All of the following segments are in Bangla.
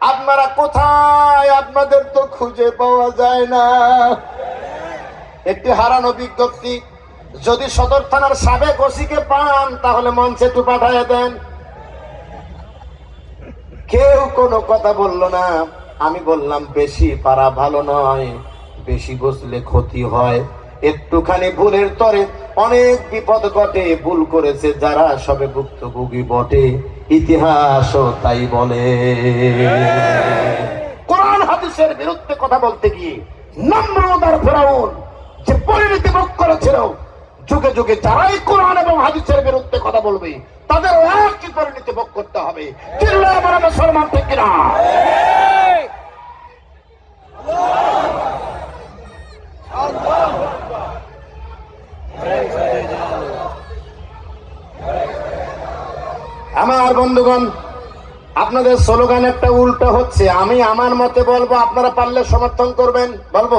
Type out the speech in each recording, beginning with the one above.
আপনারা কোথায়? আপনাদের তো খুঁজে পাওয়া যায় না। একটি হারানো বিজ্ঞপ্তি যদি সদর থানার সাবেক ওসিকে পান, তাহলে মঞ্চে একটু পাঠাইয়া দেন। কেউ কোনো কথা বলল না। আমি বললাম, বেশি পারা ভালো নয়, বেশি বসলে ক্ষতি হয়। একটুখানি ভুলের তরে অনেক বিপদ ঘটে, ভুল করেছে যারা সবে ভুক্তভোগী বটে। ইতিহাসও তাই বলে। কোরআন হাদিসের বিরুদ্ধে কথা বলতে গিয়ে নম্রদার ফেরাউন যে পরিণতি ভোগ করেছিল, যুগে যুগে যারাই কোরআন এবং হাদিসের বিরুদ্ধে কথা বলবে, তাদের একই পরিণতি ভোগ করতে হবে। চিল্লায় বড় মুসলমান ঠিক আমার বন্ধুগণ, আপনাদের স্লোগান একটা উল্টো হচ্ছে, আমি আমার মতে বলব, আপনারা পারলে সমর্থন করবেন, বলব?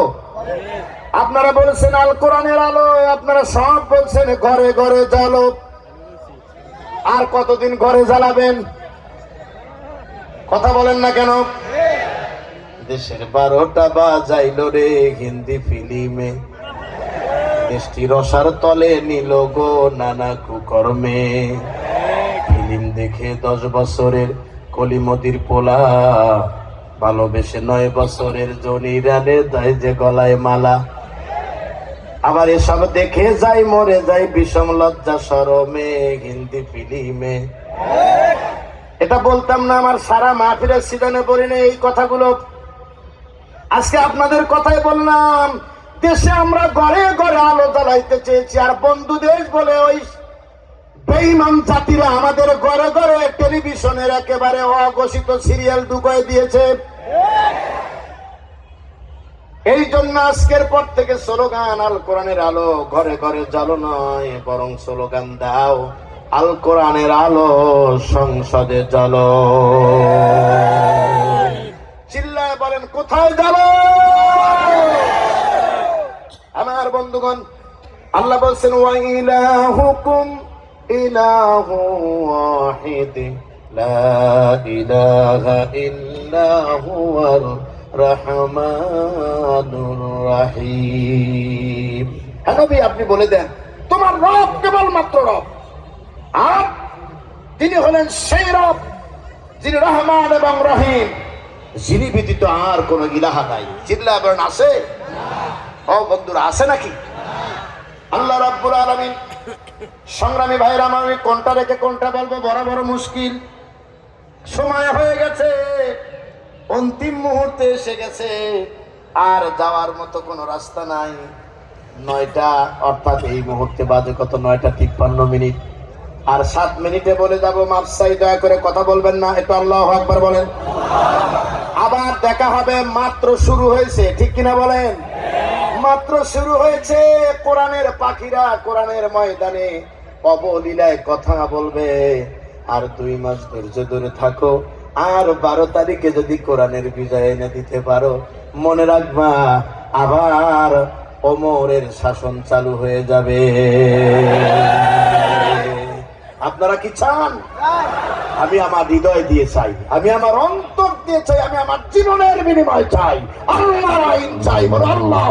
আপনারা বলছেন আল কোরআনের আলো, আপনারা সব বলছেন ঘরে ঘরে জ্বালো আর কতদিন ঘরে জ্বালাবেন? কথা বলেন না কেন? দেশের বারোটা বাজাইল রে হিন্দি ফিল্মে। দেশটি রসার তলে নিল গো নানা কুকর্মে। দেখে দশ বছরের কলিমতির পোলা। ভালোবেসে নয় বছরের জনি রানে দেয় যে গলায় মালা। আবার এসব দেখে যাই মরে যাই বিষম লজ্জা সরমে হিন্দি ফিল্মে। এটা বলতাম না, আমার সারা মাহফিলের সিজনে বলি না এই কথাগুলো। আজকে আপনাদের কথাই বললাম, দেশে আমরা ঘরে ঘরে আলো জ্বালাইতে চেয়েছি, আর বন্ধু দেশ বলে ওই বেইমান জাতিরা আমাদের ঘরে ঘরে টেলিভিশনের একেবারে অঘোষিত সিরিয়াল ঢুকাই দিয়েছে। এই জন্য আজকের পর থেকে স্লোগান, আল কোরআনের আলো ঘরে ঘরে জালো নয় বরং স্লোগান দাও, আল কোরআনের আলো সংসদে জালো চিল্লায় বলেন, কোথায় জালো আমার বন্ধুগণ, আল্লাহ বলছেন ওয়াইলাহুকুম ইলাহু ওয়াহিদ, লা ইলাহা ইল্লা হুয়ার রহমানুর রহিম। হ্যাঁ নবী, আপনি বলে দেন, তোমার রব কেবলমাত্র রব। আর তিনি হলেন সেই রব, যিনি রহমান এবং রহিম। যিনি ব্যতীত আর কোন ইলাহা নাই। চিল্লা আছে? ও বন্ধুরা, আছে নাকি? আল্লাহ রাব্বুল আলামিন সংগ্রামী ভাইরা আমার আমি কোনটা রেখে কোনটা বলব? বড় বড় মুশকিল। সময় হয়ে গেছে। অন্তিম মুহূর্তে এসে গেছে। আর যাওয়ার মতো কোনো রাস্তা নাই। নয়টা, অর্থাৎ এই মুহূর্তে বাজে কত নয়টা তিপ্পান্ন মিনিট। আর সাত মিনিটে বলে যাব মাপসাই দয়া করে কথা বলবেন না। একটু আল্লাহ একবার বলেন। আবার দেখা হবে, মাত্র শুরু হয়েছে। ঠিক কিনা বলেন? মাত্র শুরু হয়েছে কোরআনের পাখিরা কোরআনের ময়দানে। অবলীলায় কথা বলবে। আর দুই মাস ধৈর্য ধরে থাকো। আর বারো তারিখে যদি কোরআনের বিজয় এনে দিতে পারো, মনে রাখবা, আবার অমরের শাসন চালু হয়ে যাবে। আপনারা কি চান? আমি আমার হৃদয় দিয়ে চাই। আমি আমার অন্তর দিয়ে চাই। আমি আমার জীবনের বিনিময় চাই। আল্লাহ আইন চাই বলো আল্লাহ